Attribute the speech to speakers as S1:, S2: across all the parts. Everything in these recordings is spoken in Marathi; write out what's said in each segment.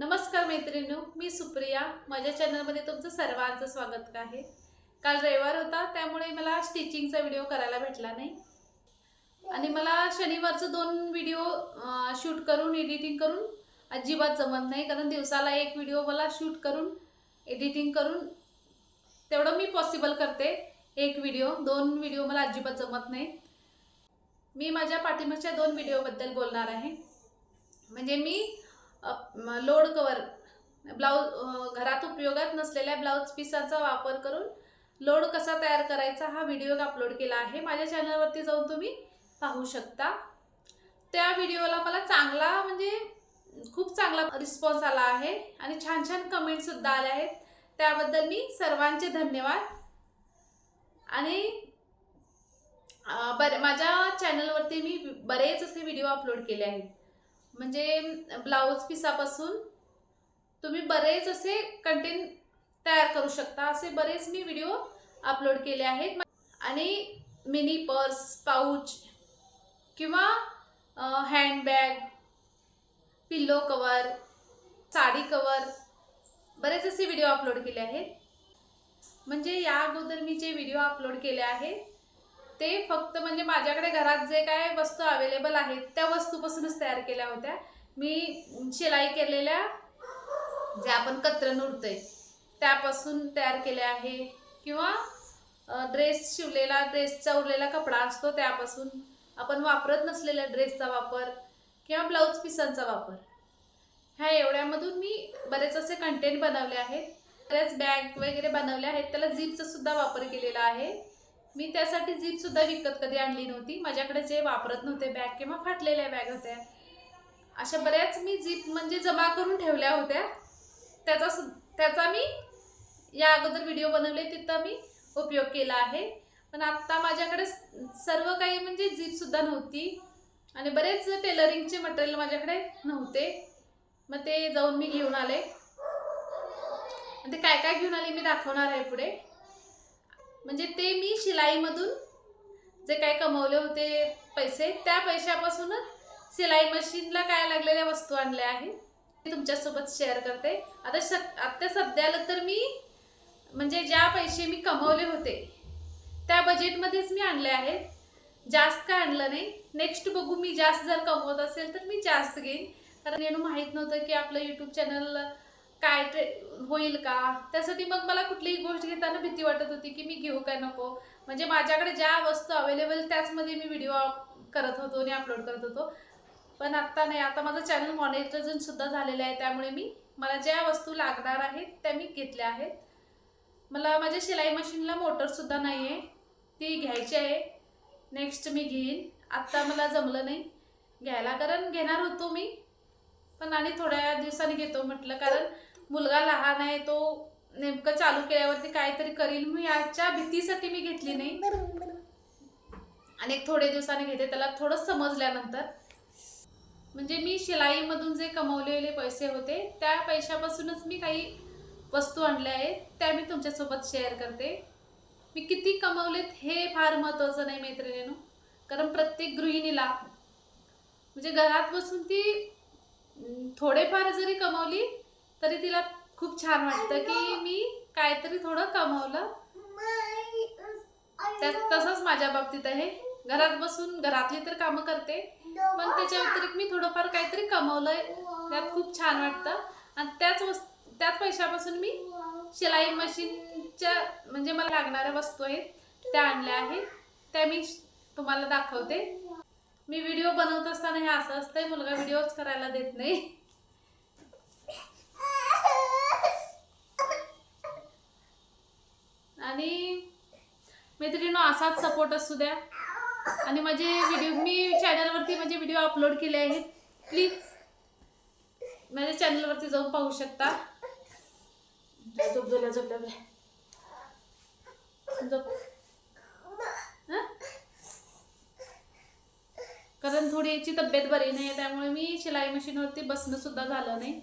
S1: नमस्कार मैत्रिणी मी सुप्रिया. माझ्या चॅनलमध्ये तुमचं सर्वांचं स्वागत आहे. काल रविवार होता त्यामुळे मला स्टिचिंगचा व्हिडिओ करायला भेटला नाही. आणि मला शनिवारचं दोन व्हिडिओ शूट करून एडिटिंग करून अजिबात जमत नाही कारण दिवसाला एक व्हिडिओ मला शूट करून एडिटिंग करून तेवढं मी पॉसिबल करते. एक व्हिडिओ दोन व्हिडिओ मला अजिबात जमत नाही. मी माझ्या पाठिंबाच्या दोन व्हिडिओबद्दल बोलणार आहे. म्हणजे मी लोड कवर ब्लाऊज घरात उपयोगात नसलेल्या ब्लाऊज पिसाचा वापर करून लोड कसा तयार करायचा हा व्हिडिओ अपलोड केला आहे. माझ्या चॅनलवरती जाऊन तुम्ही पाहू शकता. त्या व्हिडिओला मला चांगला म्हणजे खूप चांगला रिस्पॉन्स आला आहे आणि छान छान कमेंटसुद्धा आले आहेत. त्याबद्दल मी सर्वांचे धन्यवाद. आणि बरे माझ्या चॅनलवरती मी बरेच असे व्हिडिओ अपलोड केले आहेत. म्हणजे ब्लाऊज पिसापासून तुम्ही बरेच असे कंटेंट तयार करू शकता. असे बरेच मी व्हिडिओ अपलोड केले आहेत. आणि मिनी पर्स पाऊच किंवा handbag pillow cover sari cover बरेच असे व्हिडिओ अपलोड केले आहेत. म्हणजे या अगोदर मी जे व्हिडिओ अपलोड केले आहेत ते फक्त म्हणजे माझ्याकडे घरात जे काय वस्तू अवेलेबल आहेत त्या वस्तूपासूनच तयार केल्या होत्या. मी शिलाई केलेल्या जे आपण कतरण उडतंय त्यापासून तयार केले आहे. किंवा ड्रेस शिवलेला ड्रेसचा उरलेला कपडा असतो त्यापासून आपण वापरत नसलेल्या ड्रेसचा वापर किंवा ब्लाऊज पिसांचा वापर. ह्या एवढ्यामधून मी बरेच असे कंटेंट बनवले आहेत. बऱ्याच बॅग वगैरे बनवल्या आहेत. त्याला झिपचा सुद्धा वापर केलेला आहे. मी त्यासाठी जीपसुद्धा सुद्धा विकत कधी आणली नव्हती. माझ्याकडे जे वापरत नव्हते बॅग किंवा फाटलेल्या बॅग होत्या. अशा बऱ्याच मी जीप म्हणजे जमा करून ठेवल्या होत्या. त्याचा सु त्याचा मी या अगोदर व्हिडिओ बनवले तिथं मी उपयोग केला आहे. पण आत्ता माझ्याकडे सर्व काही म्हणजे जीपसुद्धा नव्हती. आणि बरेच टेलरिंगचे मटेरियल माझ्याकडे नव्हते. मग ते जाऊन मी घेऊन आले. ते काय काय घेऊन आले मी दाखवणार आहे पुढे. म्हणजे ते मी शिलाईमधून जे काय कमवले होते पैसे त्या पैशापासूनच सिलाई मशीनला काय लागलेल्या वस्तू आणल्या आहेत ते तुमच्यासोबत शेअर करते. आता शक आत्ता सध्याला तर मी म्हणजे ज्या पैसे मी कमवले होते त्या बजेटमध्येच मी आणले आहेत. जास्त काय आणलं नाही. नेक्स्ट बघू मी जास्त जर कमवत असेल तर मी जास्त घेईन. कारण येणं माहीत नव्हतं की आपलं यूट्यूब चॅनल काय ट्रे होईल का? त्यासाठी मग मला कुठलीही गोष्ट घेताना भीती वाटत होती की मी घेऊ काय नको. म्हणजे माझ्याकडे ज्या वस्तू अवेलेबल त्याचमध्ये मी व्हिडिओ करत होतो आणि अपलोड करत होतो. पण आत्ता नाही. आता माझं चॅनल मॉनिटरायझन सुद्धा झालेलं आहे. त्यामुळे मी मला ज्या वस्तू लागणार आहेत त्या मी घेतल्या आहेत. मला माझ्या शिलाई मशीनला मोटरसुद्धा नाही आहे ती घ्यायची आहे. नेक्स्ट मी घेईन. आत्ता मला जमलं नाही. घ्यायला कारण घेणार होतो मी. पण आणि थोड्या दिवसांनी घेतो म्हटलं कारण मुलगा लहान आहे तो नेमकं चालू केल्यावरती काहीतरी करील. मी याच्या भीतीसाठी मी घेतली नाही. आणि एक थोडे दिवसांनी घेते त्याला थोडं समजल्यानंतर. म्हणजे मी शिलाईमधून जे कमवलेले पैसे होते त्या पैशापासूनच मी काही वस्तू आणल्या आहेत त्या मी तुमच्यासोबत शेअर करते. मी किती कमवलेत हे फार महत्त्वाचं नाही मैत्रिणीनो. कारण प्रत्येक गृहिणीला म्हणजे घरात बसून ती थोडेफार जरी कमवली तरी तिला खूप छान वाटतं की मी काहीतरी थोडं कमवलं. त्यात तसंच माझ्या बाबतीत आहे. घरात बसून घरातली तर कामं करते पण त्याच्या व्यतिरिक्त मी थोडंफार काहीतरी कमवलंय. त्यात खूप छान वाटतं. आणि त्याच वस्तू त्याच पैशापासून मी शिलाई मशीनच्या म्हणजे मला लागणाऱ्या वस्तू आहेत त्या आणल्या आहेत. त्या मी तुम्हाला दाखवते. मी व्हिडिओ बनवत असताना हे असं असतंय मुलगा व्हिडिओच करायला देत नाही. आणि मैत्रिणीनो असाच सपोर्ट असू द्या. आणि माझे व्हिडिओ मी चॅनलवरती माझे व्हिडिओ अपलोड केले आहेत. प्लीज माझ्या चॅनलवरती जाऊन पाहू शकता. झोप झोपल्या झोपल्या झोप. कारण थोडी याची तब्येत बरी नाही त्यामुळे मी शिलाई मशीनवरती बसणं सुद्धा झालं नाही.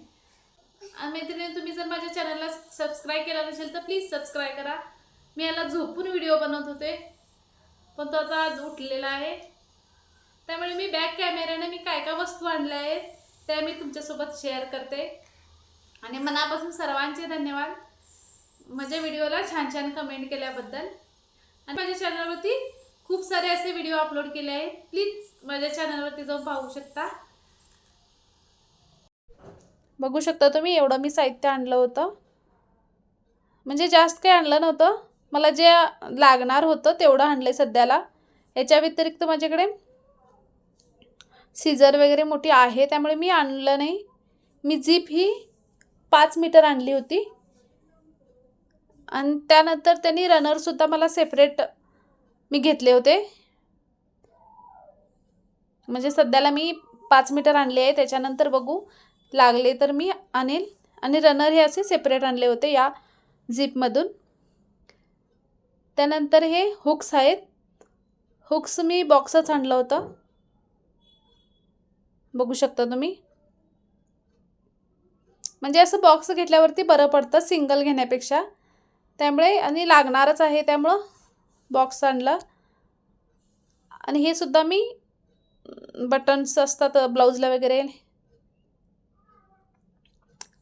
S1: आणि मैत्रिणी तुम्ही जर माझ्या चॅनलला सबस्क्राईब केला नसेल तर प्लीज सबस्क्राईब करा. मी याला झोपून व्हिडिओ बनवत होते. पण तो आता आज उठलेला आहे. त्यामुळे मी बॅक कॅमेऱ्याने मी काय काय वस्तू आणल्या आहेत त्या मी तुमच्यासोबत शेअर करते. आणि मनापासून सर्वांचे धन्यवाद. माझ्या व्हिडिओला छान छान कमेंट केल्याबद्दल. आणि माझ्या चॅनलवरती खूप सारे असे व्हिडिओ अपलोड केले आहेत. प्लीज माझ्या चॅनलवरती जाऊन पाहू शकता. बघू शकता तुम्ही एवढं मी साहित्य आणलं होतं. म्हणजे जास्त काही आणलं नव्हतं. मला जे लागणार होतं तेवढं आणलं आहे सध्याला. याच्या व्यतिरिक्त माझ्याकडे सीझर वगैरे मोठी आहे त्यामुळे मी आणलं नाही. मी जीप ही पाच मीटर आणली होती. आणि त्यानंतर त्यांनी रनरसुद्धा मला सेपरेट मी घेतले होते. म्हणजे सध्याला मी पाच मीटर आणले आहे त्याच्यानंतर बघू. लागले तर मी आणेल. आणि रनर हे असे सेपरेट आणले होते या झिपमधून त्यानंतर हे हुक्स आहेत. हुक्स मी बॉक्सच आणलं होतं. बघू शकता तुम्ही? म्हणजे असं बॉक्स घेतल्यावरती बरं पडतं सिंगल घेण्यापेक्षा. त्यामुळे आणि लागणारच आहे त्यामुळं बॉक्स आणलं. आणि हे सुद्धा मी बटन्स असतात ब्लाऊजला वगैरे.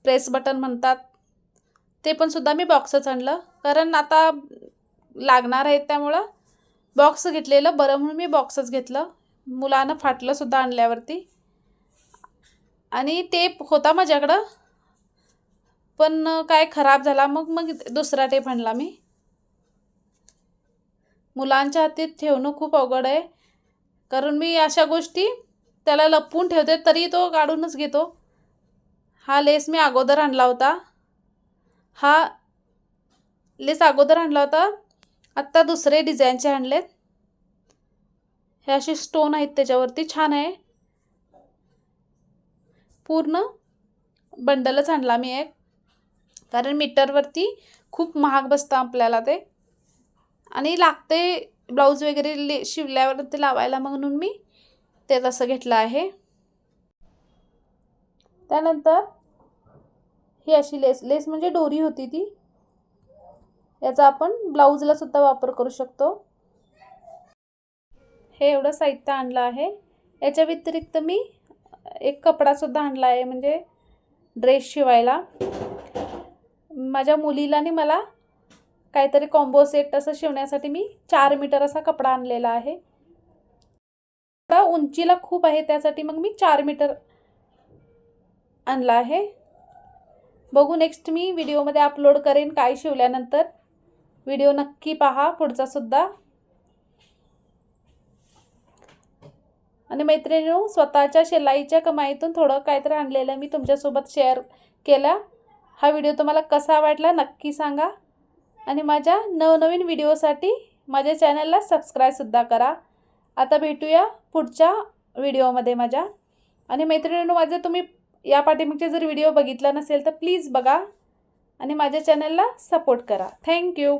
S1: प्रेस बटन म्हणतात. ते पण सुद्धा मी बॉक्सच आणलं. कारण आता लागणार आहेत त्यामुळं. बॉक्स घेतलेलं बरं म्हणून मी बॉक्सच घेतलं. मुलानं फाटलंसुद्धा आणल्यावरती. आणि टेप होता माझ्याकडं. पण काय खराब झाला मग मग दुसरा टेप आणला मी. मुलांच्या हातीत ठेवणं खूप अवघड आहे. कारण मी अशा गोष्टी त्याला लपवून ठेवते तरी तो काढूनच घेतो. हा लेस मी अगोदर आणला होता. हा लेस अगोदर आणला होता. आत्ता दुसरे डिझाईनचे आणलेत. हे असे स्टोन आहेत त्याच्यावरती. छान आहे. पूर्ण बंडलच आणला मी एक. कारण मीटरवरती खूप महाग बसतं आपल्याला ते. आणि लागते ब्लाऊज वगैरे ले शिवल्यावर ते लावायला म्हणून मी ते तसं घेतलं आहे. त्यानंतर ही अशी लेस लेस म्हणजे डोरी होती ती. याचा आपण ब्लाऊजला सुद्धा वापर करू शकतो. हे एवढं साहित्य आणलं आहे. याच्या व्यतिरिक्त मी एक कपडासुद्धा आणला आहे म्हणजे ड्रेस शिवायला. माझ्या मुलीला आणि मला काहीतरी कॉम्बो सेट असं शिवण्यासाठी मी चार मीटर असा कपडा आणलेला आहे. कपडा उंचीला खूप आहे त्यासाठी मग मी चार मीटर आणला आहे. बघू नेक्स्ट मी व्हिडिओमध्ये अपलोड करेन काय शिवल्यानंतर. व्हिडिओ नक्की पहा पुढचा सुद्धा. आणि मैत्रिणी स्वतःच्या शिलाईच्या कमाईतून थोडं काहीतरी आणलेलं मी तुमच्यासोबत शेअर केला. हा व्हिडिओ तुम्हाला कसा वाटला नक्की सांगा. आणि माझ्या नवनवीन व्हिडिओसाठी माझ्या चॅनलला सबस्क्राईबसुद्धा करा. आता भेटूया पुढच्या व्हिडिओमध्ये माझ्या. आणि मैत्रिणींनो माझे तुम्ही या पाठीमागचे जर व्हिडिओ बघितला नसेल तर प्लीज बघा. आणि माझ्या चॅनलला सपोर्ट करा. थँक्यू